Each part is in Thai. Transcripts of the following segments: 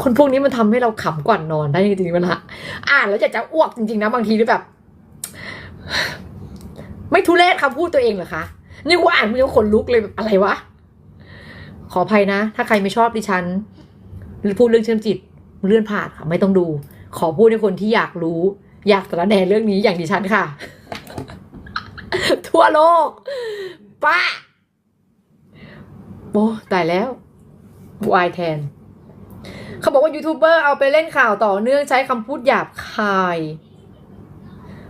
คนพวกนี้มันทำให้เราขำก่อนนอนได้จริงๆเวลาอ่านแล้วอยากจะอ้วกจริงๆนะบางทีนี่แบบ ไม่ทุเรศคำพูดตัวเองเหรอคะ นี่กูอ่านมันยังขนลุกเลยแบบอะไรวะ ขออภัยนะ ถ้าใครไม่ชอบดิฉันหรือพูดเรื่องเชื่อมจิตเลื่อนผ่านค่ะ ไม่ต้องดู ขอพูดให้คนที่อยากรู้ อยากสารแหนเรื่องนี้อย่างดิฉันค่ะ ทั่วโลก ป้าโอ้ตายแล้ววายแทน เขาบอกว่ายูทูบเบอร์เอาไปเล่นข่าวต่อเนื่องใช้คำพูดหยาบคาย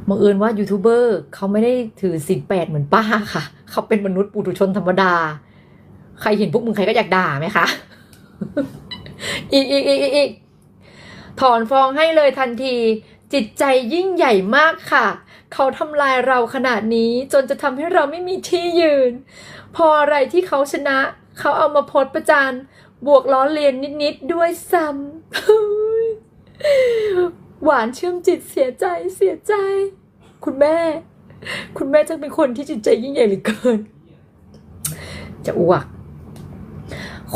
บังเอิญว่ายูทูบเบอร์เขาไม่ได้ถือศีลแปดเหมือนป้าค่ะ เขาเป็นมนุษย์ปุถุชนธรรมดา ใครเห็นพวกมึงใครก็อยากด่าไหมคะ อีกอีกอีกอีกอีกถอนฟ้องให้เลยทันที จิตใจยิ่งใหญ่มากค่ะ เขาทำลายเราขนาดนี้จนจะทำให้เราไม่มีที่ยืน พออะไรที่เขาชนะ เขาเอามาโพสประจานบวกล้อเลียนนิด ๆ ด้วยซ้ำหวานเชื่อมจิตเสียใจเสียใจ คุณแม่ คุณแม่จังเป็นคนที่จิตใจยิ่งใหญ่เหลือเกิน จะอ้วก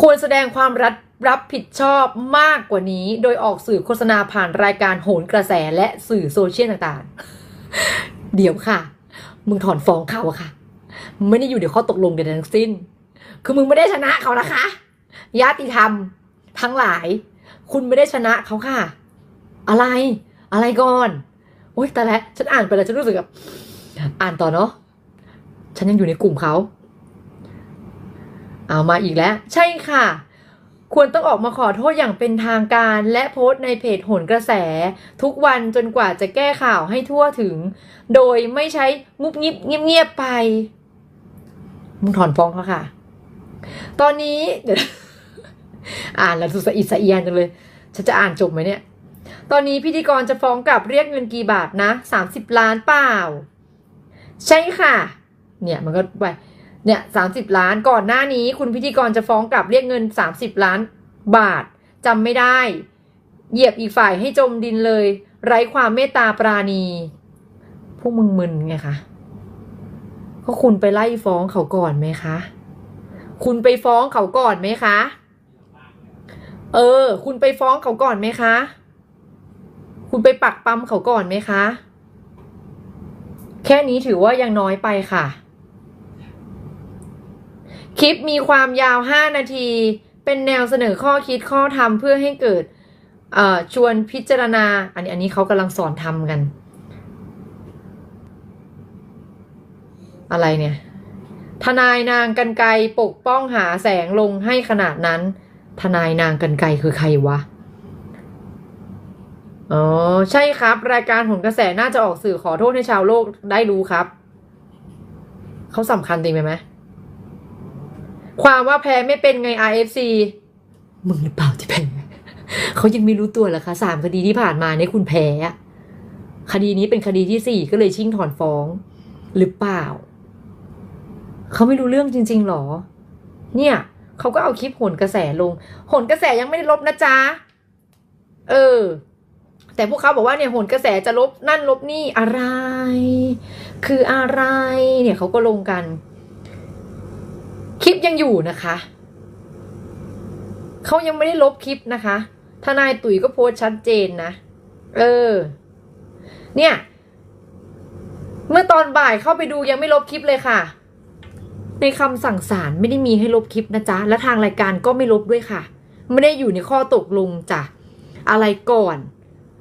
ควรแสดงความรับ รับผิดชอบมากกว่านี้ โดยออกสื่อโฆษณาผ่านรายการโหนกระแสและสื่อโซเชียลต่างๆ เดี๋ยวค่ะ มึงถอนฟ้องเขาอะค่ะ ไม่ได้อยู่ในข้อตกลงใดๆทั้งสิ้น คือมึงไม่ได้ชนะเขานะคะญาติธรรม ทั้งหลาย คุณไม่ได้ชนะเขาค่ะ อะไร อะไรก่อนโอ๊ยแต่แล้วฉันอ่านไปแล้วฉันรู้สึกแบบอ่านต่อเนาะฉันยังอยู่ในกลุ่มเขาเอามาอีกแล้ว ใช่ค่ะ ควรต้องออกมาขอโทษอย่างเป็นทางการและโพสต์ในเพจโหนกระแส ทุกวันจนกว่าจะแก้ข่าวให้ทั่วถึง โดยไม่ใช้งุบงิบเงียบๆไป มึงถอนฟ้องเขาค่ะ ตอนนี้เดี๋ยวอ่านแล้วสุดสอิสเอียนจังเลย ฉันจะอ่านจบไหมเนี่ย ตอนนี้พิธีกรจะฟ้องกลับเรียกเงินกี่บาทนะสามสิบล้านเปล่า ใช่ค่ะ เนี่ยมันก็ไป เนี่ยสาล้านก่อนหน้านี้คุณพิธีกรจะฟ้องกลับเรียกเงินสามสิบล้านบาทจำไม่ได้ เหยียบอีกฝ่ายให้จมดินเลย ไร้ความเมตตาปราณี พวกมึงมึนไงคะก็คุณไปไล่ฟ้องเขาก่อนไหมคะ คุณไปฟ้องเขาก่อนไหมคะ เออ คุณไปฟ้องเขาก่อนไหมคะ คุณไปปักปั๊มเขาก่อนไหมคะ แค่นี้ถือว่ายังน้อยไปค่ะ คลิปมีความยาว 5 นาที เป็นแนวเสนอข้อคิดข้อธรรมเพื่อให้เกิดชวนพิจารณา อันนี้อันนี้เขากำลังสอนทำกัน อะไรเนี่ย ทนายนางกันไกปกป้องหาแสงลงให้ขนาดนั้น ทนายนางกันไกคือใครวะ อ๋อ ใช่ครับ รายการผลกระแสน่าจะออกสื่อขอโทษให้ชาวโลกได้รู้ครับ เขาสำคัญจริงไหมไหม ความว่าแพ้ไม่เป็นไง RFC มึงหรือเปล่าที่แพ้เขายังไม่รู้ตัวเหรอคะสามคดีที่ผ่านมาเนี่ยคุณแพ้คดีนี้เป็นคดีที่สี่ก็เลยชิ่งถอนฟ้องหรือเปล่า เขาไม่รู้เรื่องจริง ๆหรอ เนี่ยเขาก็เอาคลิปโหนกระแสลงโหนกระแสยังไม่ได้ลบนะจ๊ะ เออ แต่พวกเขาบอกว่าเนี่ยโหนกระแสจะลบนั่นลบนี่อะไร คืออะไร เนี่ยเขาก็ลงกัน คลิปยังอยู่นะคะเขายังไม่ได้ลบคลิปนะคะ ทนายตุ๋ยก็โพสชัดเจนนะ เออ เนี่ย เมื่อตอนบ่ายเข้าไปดูยังไม่ลบคลิปเลยค่ะ ในคำสั่งศาลไม่ได้มีให้ลบคลิปนะจ๊ะ และทางรายการก็ไม่ลบด้วยค่ะ ไม่ได้อยู่ในข้อตกลงจ้ะ อะไรก่อน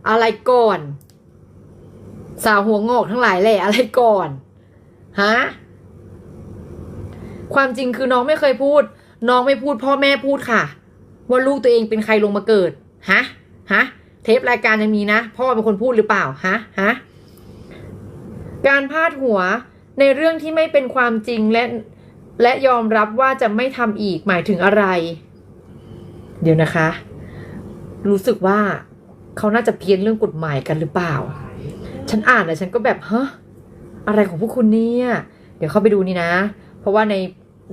อะไรก่อน สาวหัวงอกทั้งหลายแหละอะไรก่อน ฮะ ความจริงคือน้องไม่เคยพูด น้องไม่พูดพ่อแม่พูดค่ะ ว่าลูกตัวเองเป็นใครลงมาเกิดฮะฮะเทปรายการยังมีนะ พ่อเป็นคนพูดหรือเปล่าฮะฮะการพาดหัวในเรื่องที่ไม่เป็นความจริงและและยอมรับว่าจะไม่ทำอีกหมายถึงอะไร เดี๋ยวนะคะ รู้สึกว่าเขาน่าจะเพี้ยนเรื่องกฎหมายกันหรือเปล่า ฉันอ่านแล้วฉันก็แบบฮะอะไรของพวกคุณเนี่ย เดี๋ยวเข้าไปดูนี่นะ ราะว่าใน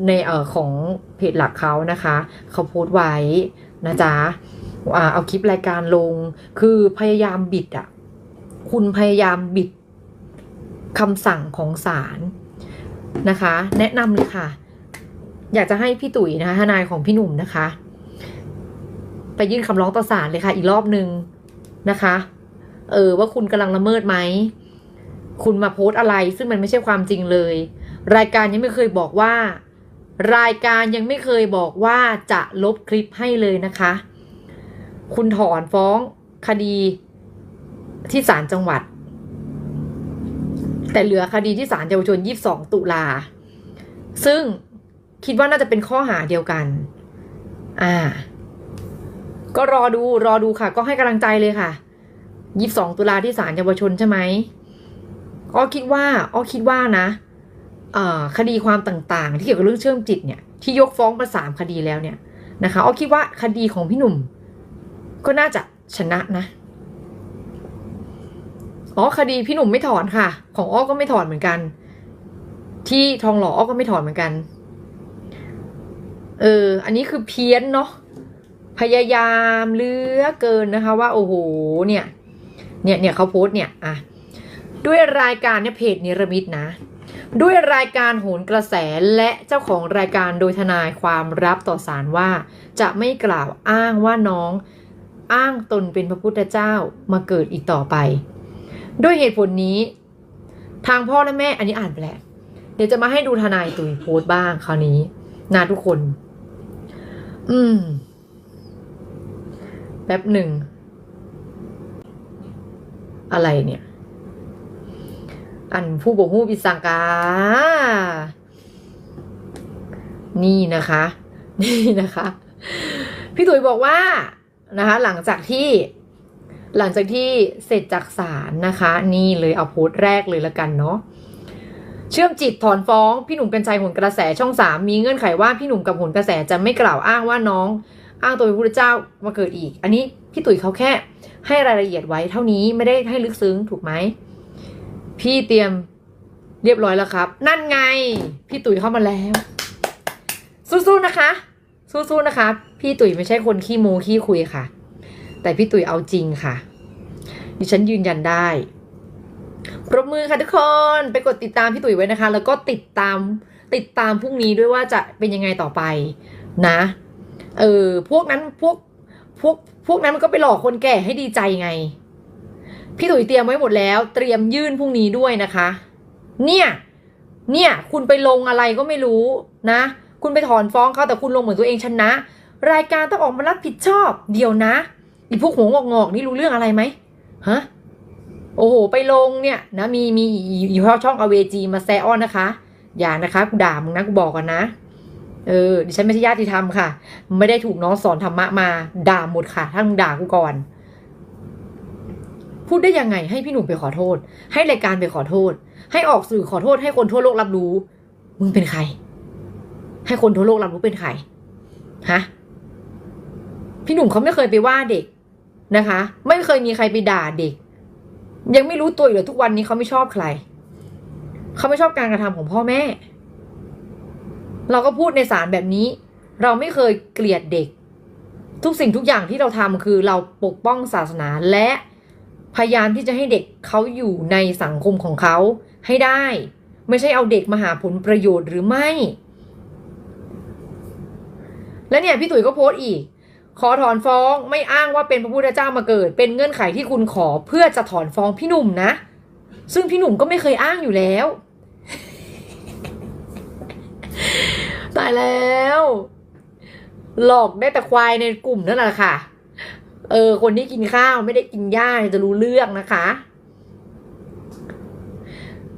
ในเอ่อของเพจหลักเขานะคะ เขาโพสต์ไว้นะจ๊ะเอาคลิปรายการลง คือพยายามบิดอะ คุณพยายามบิดคำสั่งของศาลนะคะ แนะนำเลยค่ะ อยากจะให้พี่ตุ๋ยนะคะทนายของพี่หนุ่มนะคะ ไปยื่นคำร้องต่อศาลเลยค่ะ อีกรอบนึงนะคะ เออว่าคุณกำลังละเมิดไหม คุณมาโพสต์อะไรซึ่งมันไม่ใช่ความจริงเลย รายการยังไม่เคยบอกว่า รายการยังไม่เคยบอกว่าจะลบคลิปให้เลยนะคะ คุณถอนฟ้องคดีที่ศาลจังหวัด แต่เหลือคดีที่ศาลเยาวชน 22 ตุลา ซึ่งคิดว่าน่าจะเป็นข้อหาเดียวกัน อ่า ก็รอดูรอดูค่ะ ก็ให้กำลังใจเลยค่ะ 22 ตุลาที่ศาลเยาวชนใช่ไหมอ้อคิดว่าอ้อคิดว่านะ คดีความต่างๆ ที่เกี่ยวกับเรื่องเชื่อมจิตเนี่ยที่ยกฟ้องมาสามคดีแล้วเนี่ยนะคะอ้อคิดว่าคดีของพี่หนุ่ม ก็น่าจะชนะนะอ๋อคดีพี่หนุ่มไม่ถอนค่ะ ของอ้อก็ไม่ถอนเหมือนกัน ที่ทองหล่ออ้อก็ไม่ถอนเหมือนกัน เออ อันนี้คือเพี้ยนเนาะพยายามเลือเกินนะคะ ว่าโอ้โหเนี่ย เนี่ยเนี่ยเขาโพสต์เนี่ยอะด้วยรายการเนี่ยเพจนิรมิตนะ ด้วยรายการโหนกระแสและเจ้าของรายการโดยทนายความรับต่อศาลว่า จะไม่กล่าวอ้างว่าน้อง อ้างตนเป็นพระพุทธเจ้ามาเกิดอีกต่อไป ด้วยเหตุผลนี้ ทางพ่อและแม่อันนี้อ่านไปแล้วเดี๋ยวจะมาให้ดูทนายตุยโพสต์บ้างคราวนี้นะทุกคน อืมแป๊บหนึ่ง อะไรเนี่ย อันผู้บกหูปิสังกา นี่นะคะ นี่นะคะ พี่ตุ๋ยบอกว่านะคะ หลังจากที่ หลังจากที่เสร็จจากศาลนะคะ นี่เลยเอาโพสต์แรกเลยละกันเนาะเชื่อมจิตถอนฟ้องพี่หนุ่มกัญชัยหุนกระแสช่องสามมีเงื่อนไขว่าพี่หนุ่มกับหุนกระแสจะไม่กล่าวอ้างว่าน้อง อ้างตัวเป็นพระพุทธเจ้ามาเกิดอีก อันนี้พี่ตุ๋ยเขาแค่ให้รายละเอียดไว้เท่านี้ไม่ได้ให้ลึกซึ้งถูกไหม พี่เตรียมเรียบร้อยแล้วครับ นั่นไง พี่ตุ๋ยเข้ามาแล้ว สู้ๆนะคะ สู้ๆนะคะ พี่ตุ๋ยไม่ใช่คนขี้โม้ขี้คุยค่ะ แต่พี่ตุ๋ยเอาจริงค่ะ ดิฉันยืนยันได้ปรบมือค่ะทุกคนไปกดติดตามพี่ตุ๋ยไว้นะคะ แล้วก็ติดตามติดตามพรุ่งนี้ด้วยว่าจะเป็นยังไงต่อไปนะเออพวกนั้นพวกพวกพวกนั้นมันก็ไปหลอกคนแก่ให้ดีใจไง พี่ตุ๋ยเตรียมไว้หมดแล้ว เตรียมยื่นพรุ่งนี้ด้วยนะคะ เนี่ย เนี่ย คุณไปลงอะไรก็ไม่รู้นะ คุณไปถอนฟ้องเขาแต่คุณลงเหมือนตัวเองชนะ รายการต้องออกมารับผิดชอบ เดี๋ยวนะอีพวกหัวงอกๆนี่รู้เรื่องอะไรไหมฮะโอ้โหไปลงเนี่ยนะมีมีอยู่ช่องอเวจีมาแซออนนะคะ อย่านะคะกูด่ามึงนะกูบอกกันนะ เออดิฉันไม่ใช่ญาติธรรมค่ะ ไม่ได้ถูกน้องสอนธรรมะมาด่าหมดค่ะถ้ามึงด่ากูก่อน พูดได้ยังไงให้พี่หนุ่มไปขอโทษ ให้รายการไปขอโทษ ให้ออกสื่อขอโทษ ให้คนทั่วโลกรับรู้ มึงเป็นใคร ให้คนทั่วโลกรับรู้เป็นใครฮะพี่หนุ่มเขาไม่เคยไปว่าเด็กนะคะ ไม่เคยมีใครไปด่าเด็ก ยังไม่รู้ตัวอยู่เลยทุกวันนี้เขาไม่ชอบใครเขาไม่ชอบการกระทำของพ่อแม่ เราก็พูดในสารแบบนี้ เราไม่เคยเกลียดเด็ก ทุกสิ่งทุกอย่างที่เราทำคือเราปกป้องศาสนาและ พยายามที่จะให้เด็กเขาอยู่ในสังคมของเขาให้ได้ ไม่ใช่เอาเด็กมาหาผลประโยชน์หรือไม่ และเนี่ยพี่ตุ๋ยก็โพสต์อีก ขอถอนฟ้องไม่อ้างว่าเป็นพระพุทธเจ้ามาเกิด เป็นเงื่อนไขที่คุณขอเพื่อจะถอนฟ้องพี่หนุ่มนะ ซึ่งพี่หนุ่มก็ไม่เคยอ้างอยู่แล้วตายแล้ว หลอกได้แต่ควายในกลุ่มนั่นแหละค่ะ เออ คนที่กินข้าวไม่ได้กินหญ้าจะรู้เรื่องนะคะ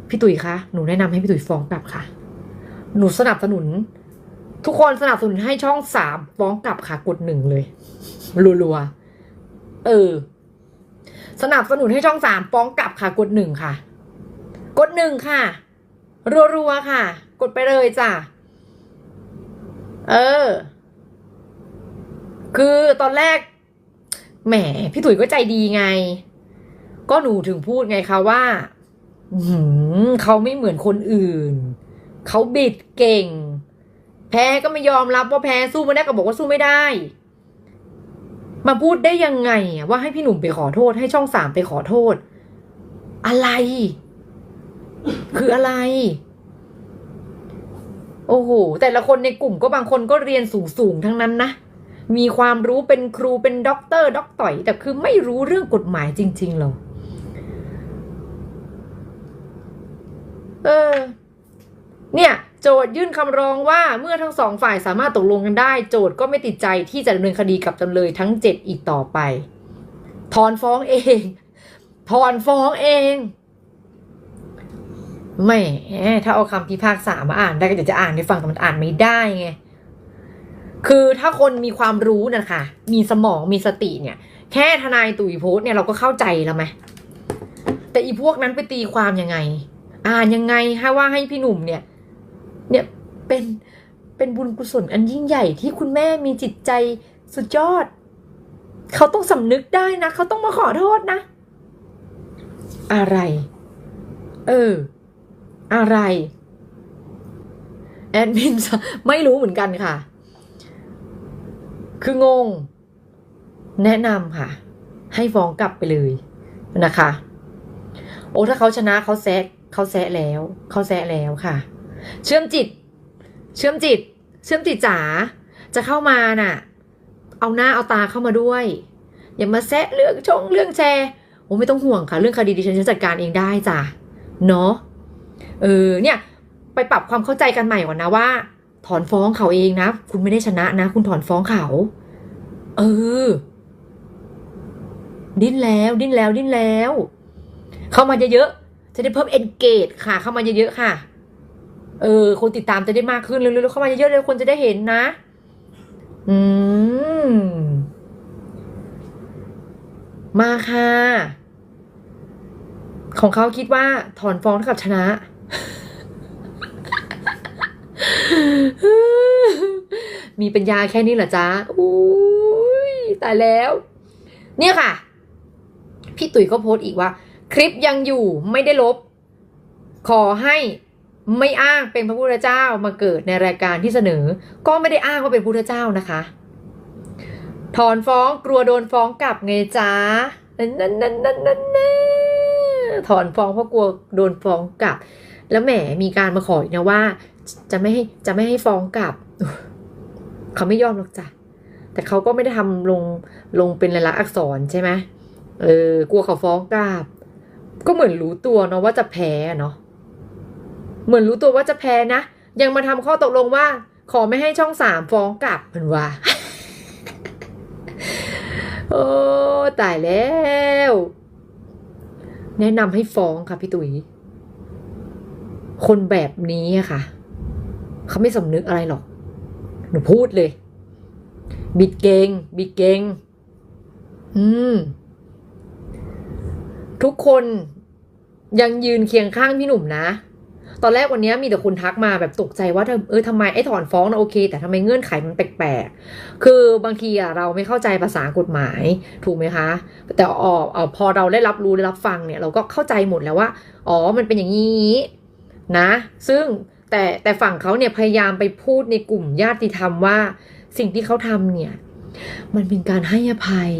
พี่ตุ๋ยคะ หนูแนะนำให้พี่ตุ๋ยฟ้องกลับค่ะ หนูสนับสนุน ทุกคนสนับสนุนให้ช่องสามฟ้องกลับค่ะกดหนึ่งเลยรัวๆเออ สนับสนุนให้ช่องสามฟ้องกลับค่ะกดหนึ่งค่ะ กดหนึ่งค่ะรัวๆค่ะ กดไปเลยจ้ะเออ คือตอนแรก แหมพี่ตุ๋ยก็ใจดีไง ก็หนูถึงพูดไงคะว่าหือเขาไม่เหมือนคนอื่น เขาบิดเก่ง แพ้ก็ไม่ยอมรับว่าแพ้สู้ไม่ได้ก็บอกว่าสู้ไม่ได้ มาพูดได้ยังไงว่าให้พี่หนุ่มไปขอโทษ ให้ช่องสามไปขอโทษ อะไร คืออะไร โอ้โหแต่ละคนในกลุ่มก็บางคนก็เรียนสูงสูงๆทั้งนั้นนะ มีความรู้เป็นครูเป็นด็อกเตอร์ด็อกต่อย แต่คือไม่รู้เรื่องกฎหมายจริงๆหรอเออ เนี่ย โจทยื่นคำร้องว่าเมื่อทั้งสองฝ่ายสามารถตกลงกันได้ โจทก็ไม่ติดใจที่จะดำเนินคดีกับจำเลยทั้งเจ็ดอีกต่อไป ถอนฟ้องเอง ถอนฟ้องเองแหม่ถ้าเอาคำพิพากษามาอ่านได้ก็เดี๋ยวจะอ่านให้ฟังแต่มันอ่านไม่ได้ไง คือถ้าคนมีความรู้นะคะ มีสมองมีสติเนี่ย แค่ทนายตุ๋ยโพสเนี่ยเราก็เข้าใจแล้วไหมแต่อีพวกนั้นไปตีความยังไง อ่านยังไงให้ว่าให้พี่หนุ่มเนี่ย เนี่ยเป็นเป็นบุญกุศลอันยิ่งใหญ่ที่คุณแม่มีจิตใจสุดยอด เขาต้องสำนึกได้นะ เขาต้องมาขอโทษนะ อะไร เออ อะไร แอดมินไม่รู้เหมือนกันค่ะ คืองง แนะนำค่ะ ให้ฟ้องกลับไปเลยนะคะ โอ้ถ้าเขาชนะเขาแซะเขาแซะแล้วเขาแซะแล้วค่ะ เชื่อมจิต เชื่อมจิต เชื่อมจิตจ๋าจะเข้ามาน่ะ เอาหน้าเอาตาเข้ามาด้วย อย่ามาแซะเรื่องชงเรื่องแชร์โอ้ไม่ต้องห่วงค่ะ เรื่องคดีดิฉันจะจัดการเองได้จ้ะเนาะเออเนี่ย ไปปรับความเข้าใจกันใหม่ก่อนนะว่า ถอนฟ้องเขาเองนะ คุณไม่ได้ชนะนะ คุณถอนฟ้องเขา เออ ดิ้นแล้ว ดิ้นแล้ว ดิ้นแล้ว เข้ามาเยอะๆจะได้เพิ่ม engage ค่ะ เข้ามาเยอะๆค่ะ เออ คนติดตามจะได้มากขึ้นเร็วๆเข้ามาเยอะๆเลยคนจะได้เห็นนะ อืม มาค่ะ ของเขาคิดว่าถอนฟ้องเท่ากับชนะ มีปัญญาแค่นี้เหรอจ๊ะอุ้ยตายแล้ว เนี่ยค่ะ พี่ตุ๋ยก็โพสต์อีกว่า คลิปยังอยู่ไม่ได้ลบ ขอให้ไม่อ้างเป็นพระพุทธเจ้ามาเกิดในรายการที่เสนอ ก็ไม่ได้อ้างว่าเป็นพุทธเจ้านะคะ ถอนฟ้องกลัวโดนฟ้องกลับไงจ๊ะนั่นนั่นนั่นนั่นนั่นถอนฟ้องเพราะกลัวโดนฟ้องกลับ แล้วแหมมีการมาขออีกนะว่า จะไม่ให้จะไม่ให้ฟ้องกลับ เขาไม่ยอมหรอกจ้ะแต่เขาก็ไม่ได้ทำลงลงเป็นลายลักษณ์อักษรใช่ไหมเออกลัวเขาฟ้องกลับก็เหมือนรู้ตัวเนาะว่าจะแพ้เนาะเหมือนรู้ตัวว่าจะแพ้นะ ยังมาทำข้อตกลงว่า ขอไม่ให้ช่องสามฟ้องกลับเหมือนว่า โอ้ตายแล้ว แนะนำให้ฟ้องค่ะพี่ตุ๋ย คนแบบนี้อะค่ะ เขาไม่สำนึกอะไรหรอก หนูพูดเลย บิดเกง บิดเกง อืม ทุกคนยังยืนเคียงข้างพี่หนุ่มนะ ตอนแรกวันนี้มีแต่คนทักมาแบบตกใจว่าเออทำไมไอ้ถอนฟ้องนะโอเค แต่ทำไมเงื่อนไขมันแปลกๆ คือบางทีอะเราไม่เข้าใจภาษากฎหมาย ถูกไหมคะ แต่ออออพอเราได้รับรู้ได้รับฟังเนี่ย เราก็เข้าใจหมดแล้วว่า อ๋อ มันเป็นอย่างนี้นะ ซึ่ง แต่แต่ฝั่งเขาเนี่ยพยายามไปพูดในกลุ่มญาติธรรมว่า สิ่งที่เขาทำเนี่ย มันเป็นการให้อภัย